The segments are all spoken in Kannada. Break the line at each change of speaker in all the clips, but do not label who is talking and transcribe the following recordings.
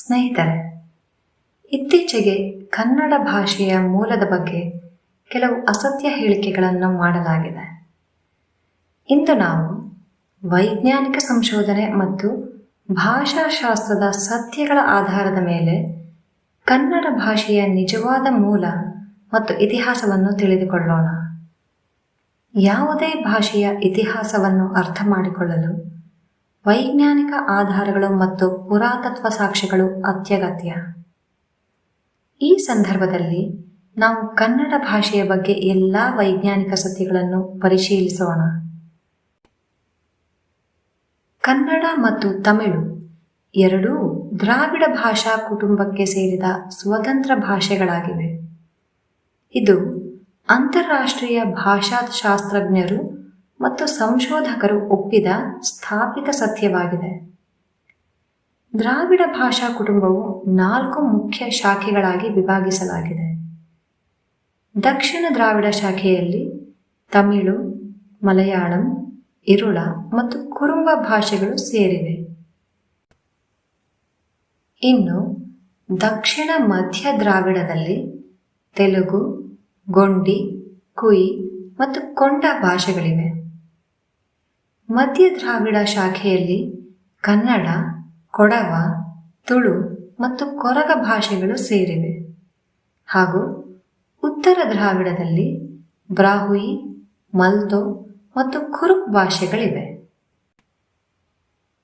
ಸ್ನೇಹಿತರೆ, ಇತ್ತೀಚೆಗೆ ಕನ್ನಡ ಭಾಷೆಯ ಮೂಲದ ಬಗ್ಗೆ ಕೆಲವು ಅಸತ್ಯ ಹೇಳಿಕೆಗಳನ್ನು ಮಾಡಲಾಗಿದೆ. ಇಂದು ನಾವು ವೈಜ್ಞಾನಿಕ ಸಂಶೋಧನೆ ಮತ್ತು ಭಾಷಾಶಾಸ್ತ್ರದ ಸತ್ಯಗಳ ಆಧಾರದ ಮೇಲೆ ಕನ್ನಡ ಭಾಷೆಯ ನಿಜವಾದ ಮೂಲ ಮತ್ತು ಇತಿಹಾಸವನ್ನು ತಿಳಿದುಕೊಳ್ಳೋಣ. ಯಾವುದೇ ಭಾಷೆಯ ಇತಿಹಾಸವನ್ನು ಅರ್ಥ ಮಾಡಿಕೊಳ್ಳಲು ವೈಜ್ಞಾನಿಕ ಆಧಾರಗಳು ಮತ್ತು ಪುರಾತತ್ವ ಸಾಕ್ಷ್ಯಗಳು ಅತ್ಯಗತ್ಯ. ಈ ಸಂದರ್ಭದಲ್ಲಿ ನಾವು ಕನ್ನಡ ಭಾಷೆಯ ಬಗ್ಗೆ ಎಲ್ಲ ವೈಜ್ಞಾನಿಕ ಸತ್ಯಗಳನ್ನು ಪರಿಶೀಲಿಸೋಣ. ಕನ್ನಡ ಮತ್ತು ತಮಿಳು ಎರಡೂ ದ್ರಾವಿಡ ಭಾಷಾ ಕುಟುಂಬಕ್ಕೆ ಸೇರಿದ ಸ್ವತಂತ್ರ ಭಾಷೆಗಳಾಗಿವೆ. ಇದು ಅಂತಾರಾಷ್ಟ್ರೀಯ ಭಾಷಾಶಾಸ್ತ್ರಜ್ಞರು ಮತ್ತು ಸಂಶೋಧಕರು ಒಪ್ಪಿದ ಸ್ಥಾಪಿತ ಸತ್ಯವಾಗಿದೆ. ದ್ರಾವಿಡ ಭಾಷಾ ಕುಟುಂಬವು ನಾಲ್ಕು ಮುಖ್ಯ ಶಾಖೆಗಳಾಗಿ ವಿಭಾಗಿಸಲಾಗಿದೆ. ದಕ್ಷಿಣ ದ್ರಾವಿಡ ಶಾಖೆಯಲ್ಲಿ ತಮಿಳು, ಮಲಯಾಳಂ, ಇರುಳ ಮತ್ತು ಕುರುಂಬ ಭಾಷೆಗಳು ಸೇರಿವೆ. ಇನ್ನು ದಕ್ಷಿಣ ಮಧ್ಯ ದ್ರಾವಿಡದಲ್ಲಿ ತೆಲುಗು, ಗೊಂಡಿ, ಕುಯಿ ಮತ್ತು ಕೊಂಡ ಭಾಷೆಗಳಿವೆ. ಮಧ್ಯ ದ್ರಾವಿಡ ಶಾಖೆಯಲ್ಲಿ ಕನ್ನಡ, ಕೊಡವ, ತುಳು ಮತ್ತು ಕೊರಗ ಭಾಷೆಗಳು ಸೇರಿವೆ. ಹಾಗೂ ಉತ್ತರ ದ್ರಾವಿಡದಲ್ಲಿ ಬ್ರಾಹುಯಿ ಮಲ್ತೋ ಮತ್ತು ಖುರುಕ್ ಭಾಷೆಗಳಿವೆ.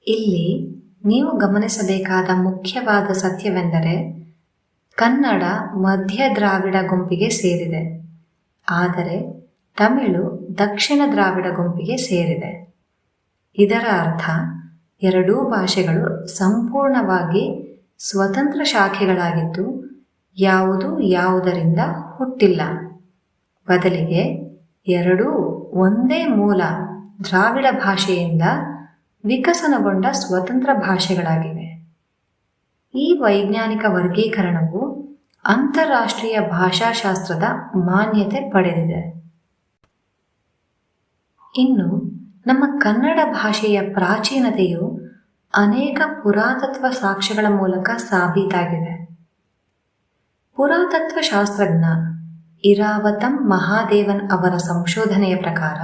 ಇಲ್ಲಿ ನೀವು ಗಮನಿಸಬೇಕಾದ ಮುಖ್ಯವಾದ ಸತ್ಯವೆಂದರೆ ಕನ್ನಡ ಮಧ್ಯ ದ್ರಾವಿಡ ಗುಂಪಿಗೆ ಸೇರಿದೆ. ಆದರೆ ತಮಿಳು ದಕ್ಷಿಣ ದ್ರಾವಿಡ ಗುಂಪಿಗೆ ಸೇರಿದೆ. ಇದರ ಅರ್ಥ ಎರಡೂ ಭಾಷೆಗಳು ಸಂಪೂರ್ಣವಾಗಿ ಸ್ವತಂತ್ರ ಶಾಖೆಗಳಾಗಿದ್ದು ಯಾವುದು ಯಾವುದರಿಂದ ಹುಟ್ಟಿಲ್ಲ. ಬದಲಿಗೆ ಎರಡೂ ಒಂದೇ ಮೂಲ ದ್ರಾವಿಡ ಭಾಷೆಯಿಂದ ವಿಕಸನಗೊಂಡ ಸ್ವತಂತ್ರ ಭಾಷೆಗಳಾಗಿವೆ. ಈ ವೈಜ್ಞಾನಿಕ ವರ್ಗೀಕರಣವು ಅಂತಾರಾಷ್ಟ್ರೀಯ ಭಾಷಾಶಾಸ್ತ್ರದ ಮಾನ್ಯತೆ ಪಡೆದಿದೆ. ಇನ್ನು ನಮ್ಮ ಕನ್ನಡ ಭಾಷೆಯ ಪ್ರಾಚೀನತೆಯು ಅನೇಕ ಪುರಾತತ್ವ ಸಾಕ್ಷ್ಯಗಳ ಮೂಲಕ ಸಾಬೀತಾಗಿದೆ. ಪುರಾತತ್ವ ಶಾಸ್ತ್ರಜ್ಞ ಇರಾವತಂ ಮಹಾದೇವನ್ ಅವರ ಸಂಶೋಧನೆಯ ಪ್ರಕಾರ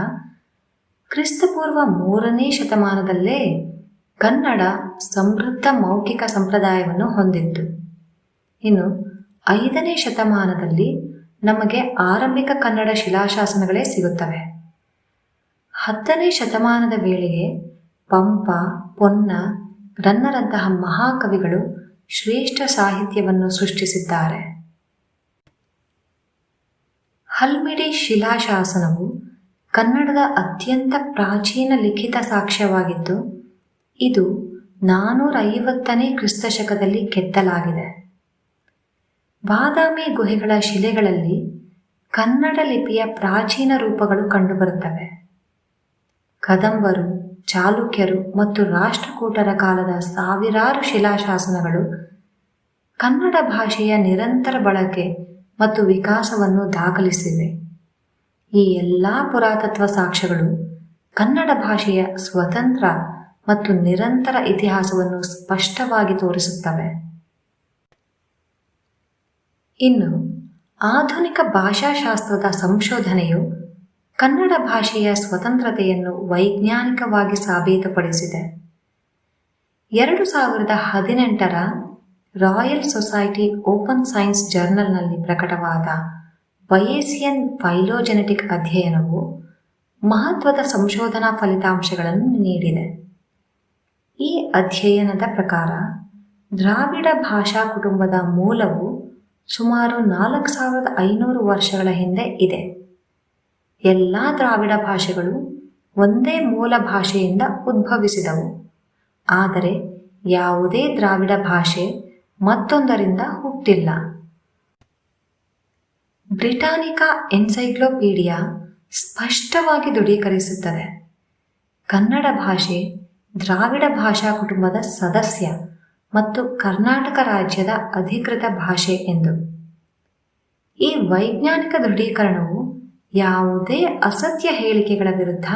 ಕ್ರಿಸ್ತಪೂರ್ವ ಮೂರನೇ ಶತಮಾನದಲ್ಲೇ ಕನ್ನಡ ಸಮೃದ್ಧ ಮೌಖಿಕ ಸಂಪ್ರದಾಯವನ್ನು ಹೊಂದಿತ್ತು. ಇನ್ನು ಐದನೇ ಶತಮಾನದಲ್ಲಿ ನಮಗೆ ಆರಂಭಿಕ ಕನ್ನಡ ಶಿಲಾಶಾಸನಗಳೇ ಸಿಗುತ್ತವೆ. ಹತ್ತನೇ ಶತಮಾನದ ವೇಳೆಗೆ ಪಂಪ, ಪೊನ್ನ, ರನ್ನರಂತಹ ಮಹಾಕವಿಗಳು ಶ್ರೇಷ್ಠ ಸಾಹಿತ್ಯವನ್ನು ಸೃಷ್ಟಿಸಿದ್ದಾರೆ. ಹಲ್ಮಿಡಿ ಶಿಲಾಶಾಸನವು ಕನ್ನಡದ ಅತ್ಯಂತ ಪ್ರಾಚೀನ ಲಿಖಿತ ಸಾಕ್ಷ್ಯವಾಗಿದ್ದು, ಇದು ನಾನೂರ ಐವತ್ತನೇ ಕ್ರಿಸ್ತಶಕದಲ್ಲಿ ಕೆತ್ತಲಾಗಿದೆ. ಬಾದಾಮಿ ಗುಹೆಗಳ ಶಿಲೆಗಳಲ್ಲಿ ಕನ್ನಡ ಲಿಪಿಯ ಪ್ರಾಚೀನ ರೂಪಗಳು ಕಂಡುಬರುತ್ತವೆ. ಕದಂಬರು, ಚಾಲುಕ್ಯರು ಮತ್ತು ರಾಷ್ಟ್ರಕೂಟರ ಕಾಲದ ಸಾವಿರಾರು ಶಿಲಾಶಾಸನಗಳು ಕನ್ನಡ ಭಾಷೆಯ ನಿರಂತರ ಬಳಕೆ ಮತ್ತು ವಿಕಾಸವನ್ನು ದಾಖಲಿಸಿವೆ. ಈ ಎಲ್ಲ ಪುರಾತತ್ವ ಸಾಕ್ಷ್ಯಗಳು ಕನ್ನಡ ಭಾಷೆಯ ಸ್ವತಂತ್ರ ಮತ್ತು ನಿರಂತರ ಇತಿಹಾಸವನ್ನು ಸ್ಪಷ್ಟವಾಗಿ ತೋರಿಸುತ್ತವೆ. ಇನ್ನು, ಆಧುನಿಕ ಭಾಷಾಶಾಸ್ತ್ರದ ಸಂಶೋಧನೆಯು ಕನ್ನಡ ಭಾಷೆಯ ಸ್ವತಂತ್ರತೆಯನ್ನು ವೈಜ್ಞಾನಿಕವಾಗಿ ಸಾಬೀತುಪಡಿಸಿದೆ. ಎರಡು ಸಾವಿರದ ಹದಿನೆಂಟರ ರಾಯಲ್ ಸೊಸೈಟಿ ಓಪನ್ ಸೈನ್ಸ್ ಜರ್ನಲ್ನಲ್ಲಿ ಪ್ರಕಟವಾದ ಬಯೇಸಿಯನ್ ಫೈಲೋಜೆನೆಟಿಕ್ ಅಧ್ಯಯನವು ಮಹತ್ವದ ಸಂಶೋಧನಾ ಫಲಿತಾಂಶಗಳನ್ನು ನೀಡಿದೆ. ಈ ಅಧ್ಯಯನದ ಪ್ರಕಾರ ದ್ರಾವಿಡ ಭಾಷಾ ಕುಟುಂಬದ ಮೂಲವು ಸುಮಾರು ನಾಲ್ಕು ಸಾವಿರದ ಐನೂರು ವರ್ಷಗಳ ಹಿಂದೆ ಇದೆ. ಎಲ್ಲ ದ್ರಾವಿಡ ಭಾಷೆಗಳು ಒಂದೇ ಮೂಲ ಭಾಷೆಯಿಂದ ಉದ್ಭವಿಸಿದವು. ಆದರೆ ಯಾವುದೇ ದ್ರಾವಿಡ ಭಾಷೆ ಮತ್ತೊಂದರಿಂದ ಹುಟ್ಟಿಲ್ಲ. ಬ್ರಿಟಾನಿಕಾ ಎನ್ಸೈಕ್ಲೋಪೀಡಿಯಾ ಸ್ಪಷ್ಟವಾಗಿ ದೃಢೀಕರಿಸುತ್ತದೆ. ಕನ್ನಡ ಭಾಷೆ ದ್ರಾವಿಡ ಭಾಷಾ ಕುಟುಂಬದ ಸದಸ್ಯ ಮತ್ತು ಕರ್ನಾಟಕ ರಾಜ್ಯದ ಅಧಿಕೃತ ಭಾಷೆ ಎಂದು. ಈ ವೈಜ್ಞಾನಿಕ ದೃಢೀಕರಣವು ಯಾವುದೇ ಅಸತ್ಯ ಹೇಳಿಕೆಗಳ ವಿರುದ್ಧ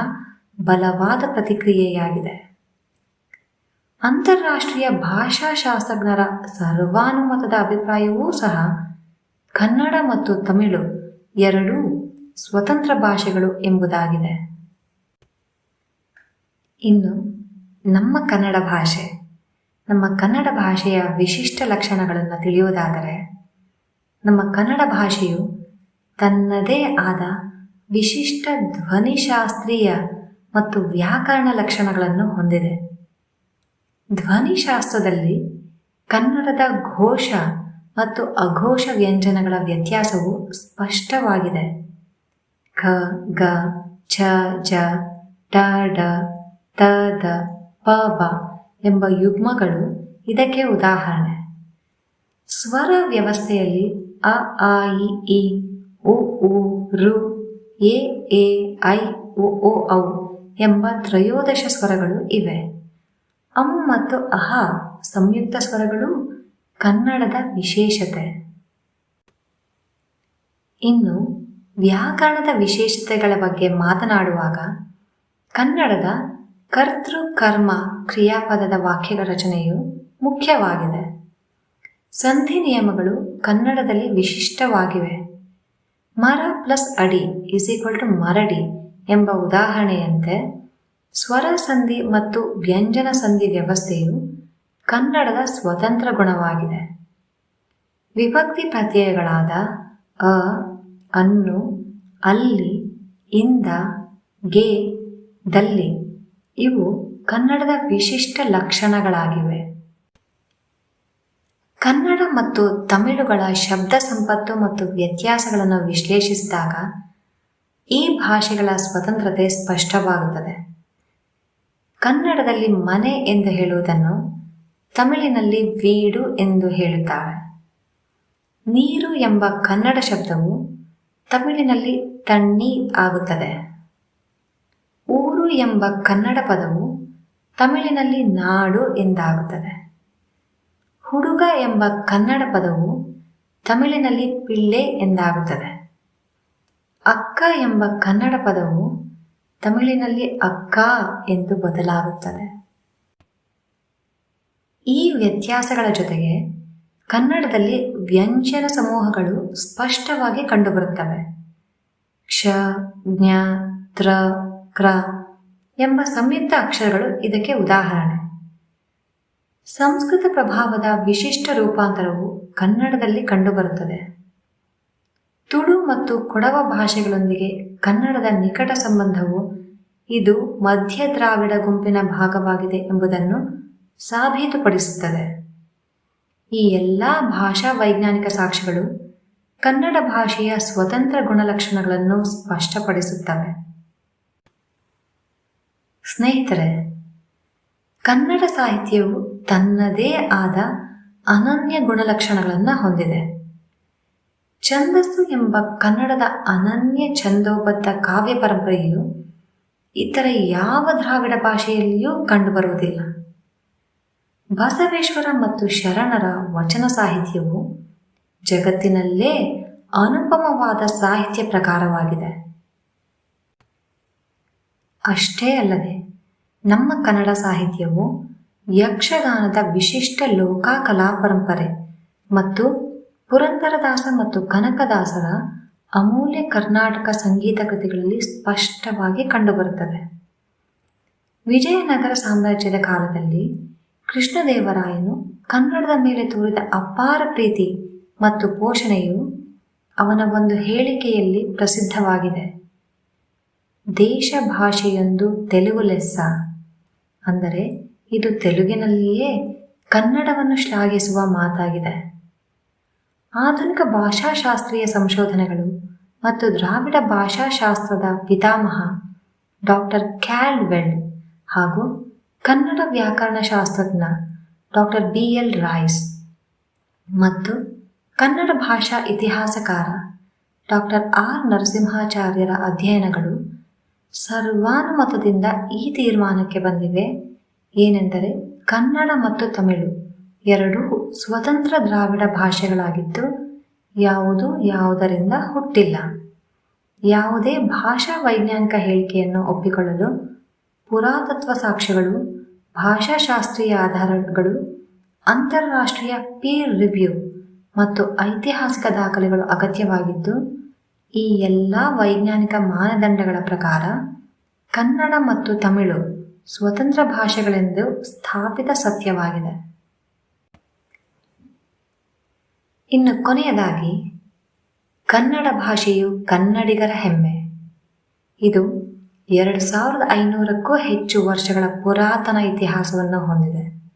ಬಲವಾದ ಪ್ರತಿಕ್ರಿಯೆಯಾಗಿದೆ. ಅಂತಾರಾಷ್ಟ್ರೀಯ ಭಾಷಾಶಾಸ್ತ್ರಜ್ಞರ ಸರ್ವಾನುಮತದ ಅಭಿಪ್ರಾಯವೂ ಸಹ ಕನ್ನಡ ಮತ್ತು ತಮಿಳು ಎರಡೂ ಸ್ವತಂತ್ರ ಭಾಷೆಗಳು ಎಂಬುದಾಗಿದೆ. ಇನ್ನು ನಮ್ಮ ಕನ್ನಡ ಭಾಷೆ, ನಮ್ಮ ಕನ್ನಡ ಭಾಷೆಯ ವಿಶಿಷ್ಟ ಲಕ್ಷಣಗಳನ್ನು ತಿಳಿಯುವುದಾದರೆ, ನಮ್ಮ ಕನ್ನಡ ಭಾಷೆಯು ತನ್ನದೇ ಆದ ವಿಶಿಷ್ಟ ಧ್ವನಿಶಾಸ್ತ್ರೀಯ ಮತ್ತು ವ್ಯಾಕರಣ ಲಕ್ಷಣಗಳನ್ನು ಹೊಂದಿದೆ. ಧ್ವನಿಶಾಸ್ತ್ರದಲ್ಲಿ ಕನ್ನಡದ ಘೋಷ ಮತ್ತು ಅಘೋಷ ವ್ಯಂಜನಗಳ ವ್ಯತ್ಯಾಸವು ಸ್ಪಷ್ಟವಾಗಿದೆ. ಖ ಗ ಛ, ಜ ಟ ಡ, ತ, ದ, ಪ, ಬ ಎಂಬ ಯುಗ್ಮಗಳು ಇದಕ್ಕೆ ಉದಾಹರಣೆ. ಸ್ವರ ವ್ಯವಸ್ಥೆಯಲ್ಲಿ ಅ, ಆ ಇ ಉ ಉ ರು, ಎ ಎ, ಐ ಉ ಓ, ಔ ಎಂಬ ತ್ರಯೋದಶ ಸ್ವರಗಳು ಇವೆ. ಅಂ ಮತ್ತು ಅಹ ಸಂಯುಕ್ತ ಸ್ವರಗಳು ಕನ್ನಡದ ವಿಶೇಷತೆ. ಇನ್ನು ವ್ಯಾಕರಣದ ವಿಶೇಷತೆಗಳ ಬಗ್ಗೆ ಮಾತನಾಡುವಾಗ ಕನ್ನಡದ ಕರ್ತೃ, ಕರ್ಮ, ಕ್ರಿಯಾಪದದ ವಾಕ್ಯಗಳ ರಚನೆಯು ಮುಖ್ಯವಾಗಿದೆ. ಸಂಧಿ ನಿಯಮಗಳು ಕನ್ನಡದಲ್ಲಿ ವಿಶಿಷ್ಟವಾಗಿವೆ. ಮರ ಪ್ಲಸ್ ಅಡಿ ಇಸ್ ಈಕ್ವಲ್ ಟು ಮರಡಿ ಎಂಬ ಉದಾಹರಣೆಯಂತೆ ಸ್ವರ ಸಂಧಿ ಮತ್ತು ವ್ಯಂಜನ ಸಂಧಿ ವ್ಯವಸ್ಥೆಯು ಕನ್ನಡದ ಸ್ವತಂತ್ರ ಗುಣವಾಗಿದೆ. ವಿಭಕ್ತಿ ಪ್ರತ್ಯಯಗಳಾದ ಅ, ಅನ್ನು, ಅಲ್ಲಿ, ಇಂದ, ಗೆ, ದಲ್ಲಿ ಇವು ಕನ್ನಡದ ವಿಶಿಷ್ಟ ಲಕ್ಷಣಗಳಾಗಿವೆ. ಕನ್ನಡ ಮತ್ತು ತಮಿಳುಗಳ ಶಬ್ದ ಸಂಪತ್ತು ಮತ್ತು ವ್ಯತ್ಯಾಸಗಳನ್ನು ವಿಶ್ಲೇಷಿಸಿದಾಗ ಈ ಭಾಷೆಗಳ ಸ್ವತಂತ್ರತೆ ಸ್ಪಷ್ಟವಾಗುತ್ತದೆ. ಕನ್ನಡದಲ್ಲಿ ಮನೆ ಎಂದು ಹೇಳುವುದನ್ನು ತಮಿಳಿನಲ್ಲಿ ವೀಡು ಎಂದು ಹೇಳುತ್ತಾರೆ. ನೀರು ಎಂಬ ಕನ್ನಡ ಶಬ್ದವು ತಮಿಳಿನಲ್ಲಿ ತಣ್ಣಿ ಆಗುತ್ತದೆ. ಊರು ಎಂಬ ಕನ್ನಡ ಪದವು ತಮಿಳಿನಲ್ಲಿ ನಾಡು ಎಂದಾಗುತ್ತದೆ. ಹುಡುಗ ಎಂಬ ಕನ್ನಡ ಪದವು ತಮಿಳಿನಲ್ಲಿ ಪಿಳ್ಳೆ ಎಂದಾಗುತ್ತದೆ. ಅಕ್ಕ ಎಂಬ ಕನ್ನಡ ಪದವು ತಮಿಳಿನಲ್ಲಿ ಅಕ್ಕ ಎಂದು ಬದಲಾಗುತ್ತದೆ. ಈ ವ್ಯತ್ಯಾಸಗಳ ಜೊತೆಗೆ ಕನ್ನಡದಲ್ಲಿ ವ್ಯಂಜನ ಸಮೂಹಗಳು ಸ್ಪಷ್ಟವಾಗಿ ಕಂಡುಬರುತ್ತವೆ. ಕ್ಷ, ಜ್ಞ, ತ್ರ, ಕ್ರ ಎಂಬ ಸಂಯುಕ್ತ ಅಕ್ಷರಗಳು ಇದಕ್ಕೆ ಉದಾಹರಣೆ. ಸಂಸ್ಕೃತ ಪ್ರಭಾವದ ವಿಶಿಷ್ಟ ರೂಪಾಂತರವು ಕನ್ನಡದಲ್ಲಿ ಕಂಡುಬರುತ್ತದೆ. ತುಳು ಮತ್ತು ಕೊಡವ ಭಾಷೆಗಳೊಂದಿಗೆ ಕನ್ನಡದ ನಿಕಟ ಸಂಬಂಧವು ಇದು ಮಧ್ಯ ದ್ರಾವಿಡ ಗುಂಪಿನ ಭಾಗವಾಗಿದೆ ಎಂಬುದನ್ನು ಸಾಬೀತುಪಡಿಸುತ್ತದೆ. ಈ ಎಲ್ಲ ಭಾಷಾ ವೈಜ್ಞಾನಿಕ ಸಾಕ್ಷಿಗಳು ಕನ್ನಡ ಭಾಷೆಯ ಸ್ವತಂತ್ರ ಗುಣಲಕ್ಷಣಗಳನ್ನು ಸ್ಪಷ್ಟಪಡಿಸುತ್ತವೆ. ಸ್ನೇಹಿತರೆ, ಕನ್ನಡ ಸಾಹಿತ್ಯವು ತನ್ನದೇ ಆದ ಅನನ್ಯ ಗುಣಲಕ್ಷಣಗಳನ್ನು ಹೊಂದಿದೆ. ಛಂದಸ್ಸು ಎಂಬ ಕನ್ನಡದ ಅನನ್ಯ ಛಂದೋಬದ್ಧ ಕಾವ್ಯ ಪರಂಪರೆಯು ಇತರ ಯಾವ ದ್ರಾವಿಡ ಭಾಷೆಯಲ್ಲಿಯೂ ಕಂಡುಬರುವುದಿಲ್ಲ. ಬಸವೇಶ್ವರ ಮತ್ತು ಶರಣರ ವಚನ ಸಾಹಿತ್ಯವು ಜಗತ್ತಿನಲ್ಲೇ ಅನುಪಮವಾದ ಸಾಹಿತ್ಯ ಪ್ರಕಾರವಾಗಿದೆ. ಅಷ್ಟೇ ಅಲ್ಲದೆ ನಮ್ಮ ಕನ್ನಡ ಸಾಹಿತ್ಯವು ಯಕ್ಷಗಾನದ ವಿಶಿಷ್ಟ ಲೋಕ ಕಲಾ ಪರಂಪರೆ ಮತ್ತು ಪುರಂದರದಾಸ ಮತ್ತು ಕನಕದಾಸರ ಅಮೂಲ್ಯ ಕರ್ನಾಟಕ ಸಂಗೀತ ಕೃತಿಗಳಲ್ಲಿ ಸ್ಪಷ್ಟವಾಗಿ ಕಂಡುಬರುತ್ತದೆ ವಿಜಯನಗರ ಸಾಮ್ರಾಜ್ಯದ ಕಾಲದಲ್ಲಿ ಕೃಷ್ಣದೇವರಾಯನು ಕನ್ನಡದ ಮೇಲೆ ತೋರಿದ ಅಪಾರ ಪ್ರೀತಿ ಮತ್ತು ಪೋಷಣೆಯು ಅವನ ಒಂದು ಹೇಳಿಕೆಯಲ್ಲಿ ಪ್ರಸಿದ್ಧವಾಗಿದೆ. ದೇಶ ಭಾಷೆಯೊಂದು ತೆಲುಗು ಲೆಸ್ಸ ಅಂದರೆ ಇದು ತೆಲುಗಿನಲ್ಲಿಯೇ ಕನ್ನಡವನ್ನು ಶ್ಲಾಘಿಸುವ ಮಾತಾಗಿದೆ. ಆಧುನಿಕ ಭಾಷಾಶಾಸ್ತ್ರೀಯ ಸಂಶೋಧನೆಗಳು ಮತ್ತು ದ್ರಾವಿಡ ಭಾಷಾಶಾಸ್ತ್ರದ ಪಿತಾಮಹ ಡಾಕ್ಟರ್ ಕ್ಯಾಲ್ವೆಲ್ ಹಾಗೂ ಕನ್ನಡ ವ್ಯಾಕರಣ ಶಾಸ್ತ್ರಜ್ಞ ಡಾಕ್ಟರ್ ಬಿ ಎಲ್ ರಾಯ್ಸ್ ಮತ್ತು ಕನ್ನಡ ಭಾಷಾ ಇತಿಹಾಸಕಾರ ಡಾಕ್ಟರ್ ಆರ್ ನರಸಿಂಹಾಚಾರ್ಯರ ಅಧ್ಯಯನಗಳು ಸರ್ವಾನುಮತದಿಂದ ಈ ತೀರ್ಮಾನಕ್ಕೆ ಬಂದಿವೆ. ಏನೆಂದರೆ ಕನ್ನಡ ಮತ್ತು ತಮಿಳು ಎರಡೂ ಸ್ವತಂತ್ರ ದ್ರಾವಿಡ ಭಾಷೆಗಳಾಗಿದ್ದು ಯಾವುದು ಯಾವುದರಿಂದ ಹುಟ್ಟಿಲ್ಲ. ಯಾವುದೇ ಭಾಷಾ ವೈಜ್ಞಾನಿಕ ಹೇಳಿಕೆಯನ್ನು ಒಪ್ಪಿಕೊಳ್ಳಲು ಪುರಾತತ್ವ ಸಾಕ್ಷ್ಯಗಳು, ಭಾಷಾಶಾಸ್ತ್ರೀಯ ಆಧಾರಗಳು, ಅಂತಾರಾಷ್ಟ್ರೀಯ ಪೀರ್ ರಿವ್ಯೂ ಮತ್ತು ಐತಿಹಾಸಿಕ ದಾಖಲೆಗಳು ಅಗತ್ಯವಾಗಿದ್ದು, ಈ ಎಲ್ಲ ವೈಜ್ಞಾನಿಕ ಮಾನದಂಡಗಳ ಪ್ರಕಾರ ಕನ್ನಡ ಮತ್ತು ತಮಿಳು ಸ್ವತಂತ್ರ ಭಾಷೆಗಳೆಂದು ಸ್ಥಾಪಿತ ಸತ್ಯವಾಗಿದೆ. ಇನ್ನು ಕೊನೆಯದಾಗಿ, ಕನ್ನಡ ಭಾಷೆಯು ಕನ್ನಡಿಗರ ಹೆಮ್ಮೆ. ಇದು ಎರಡು ಸಾವಿರದ ಐನೂರಕ್ಕೂ ಹೆಚ್ಚು ವರ್ಷಗಳ ಪುರಾತನ ಇತಿಹಾಸವನ್ನು ಹೊಂದಿದೆ.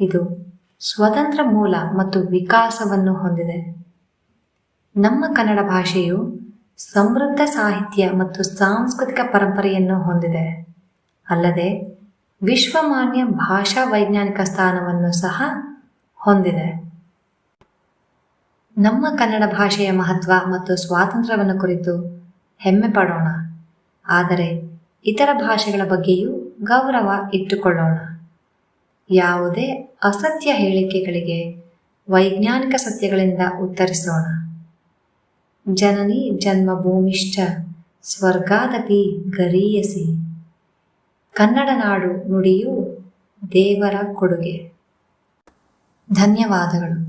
ಇದು ಸ್ವತಂತ್ರ ಮೂಲ ಮತ್ತು ವಿಕಾಸವನ್ನು ಹೊಂದಿದೆ. ನಮ್ಮ ಕನ್ನಡ ಭಾಷೆಯು ಸಮೃದ್ಧ ಸಾಹಿತ್ಯ ಮತ್ತು ಸಾಂಸ್ಕೃತಿಕ ಪರಂಪರೆಯನ್ನು ಹೊಂದಿದೆ. ಅಲ್ಲದೆ ವಿಶ್ವಮಾನ್ಯ ಭಾಷಾ ವೈಜ್ಞಾನಿಕ ಸ್ಥಾನವನ್ನು ಸಹ ಹೊಂದಿದೆ. ನಮ್ಮ ಕನ್ನಡ ಭಾಷೆಯ ಮಹತ್ವ ಮತ್ತು ಸ್ವಾತಂತ್ರ್ಯವನ್ನು ಕುರಿತು ಹೆಮ್ಮೆ ಪಡೋಣ. ಆದರೆ ಇತರ ಭಾಷೆಗಳ ಬಗ್ಗೆಯೂ ಗೌರವ ಇಟ್ಟುಕೊಳ್ಳೋಣ. ಯಾವುದೇ ಅಸತ್ಯ ಹೇಳಿಕೆಗಳಿಗೆ ವೈಜ್ಞಾನಿಕ ಸತ್ಯಗಳಿಂದ ಉತ್ತರಿಸೋಣ. ಜನನಿ ಜನ್ಮಭೂಮಿಶ್ಚ ಸ್ವರ್ಗಾದಪಿ ಗರೀಯಸಿ. ಕನ್ನಡ ನಾಡು ನುಡಿಯು ದೇವರ ಕೊಡುಗೆ. ಧನ್ಯವಾದಗಳು.